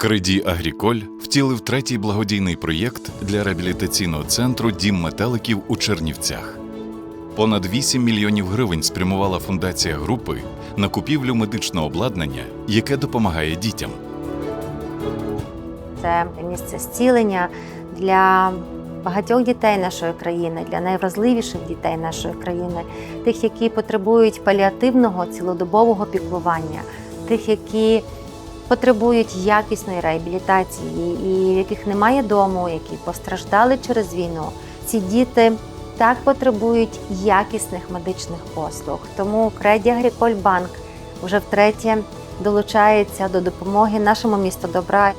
Кредій Агріколь втілив третій благодійний проєкт для реабілітаційного центру Дім метеликів у Чернівцях. Понад 8 мільйонів гривень спрямувала фундація групи на купівлю медичного обладнання, яке допомагає дітям. Це місце зцілення для багатьох дітей нашої країни, для найвразливіших дітей нашої країни, тих, які потребують паліативного цілодобового піклування, тих, які потребують якісної реабілітації і яких немає дому, які постраждали через війну. Ці діти так потребують якісних медичних послуг. Тому Креді Агріколь Банк вже втретє долучається до допомоги нашому місту добра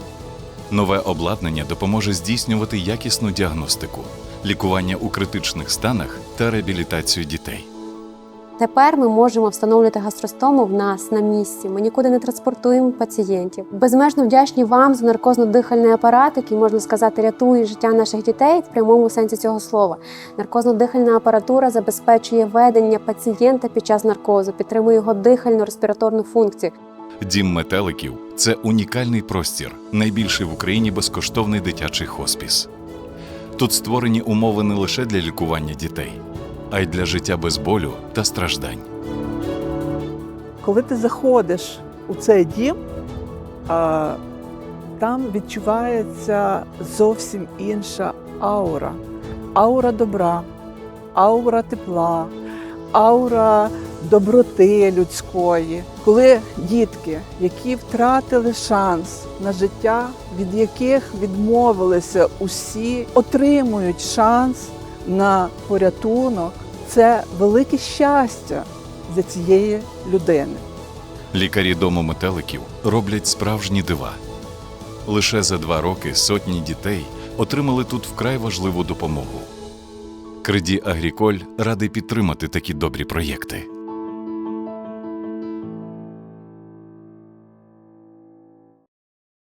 Нове обладнання допоможе здійснювати якісну діагностику, лікування у критичних станах та реабілітацію дітей. Тепер ми можемо встановлювати гастростому в нас на місці. Ми нікуди не транспортуємо пацієнтів. Безмежно вдячні вам за наркозно-дихальний апарат, який можна сказати рятує життя наших дітей в прямому сенсі цього слова. Наркозно-дихальна апаратура забезпечує ведення пацієнта під час наркозу, підтримує його дихальну респіраторну функцію. Дім метеликів це унікальний простір, найбільший в Україні безкоштовний дитячий хоспіс. Тут створені умови не лише для лікування дітей, а й для життя без болю та страждань. Коли ти заходиш у цей дім, там відчувається зовсім інша аура. Аура добра, аура тепла, аура доброти людської. Коли дітки, які втратили шанс на життя, від яких відмовилися усі, отримують шанс на порятунок, це велике щастя для цієї людини. Лікарі дому метеликів роблять справжні дива. Лише за два роки сотні дітей отримали тут вкрай важливу допомогу. Креді Агріколь радий підтримати такі добрі проєкти.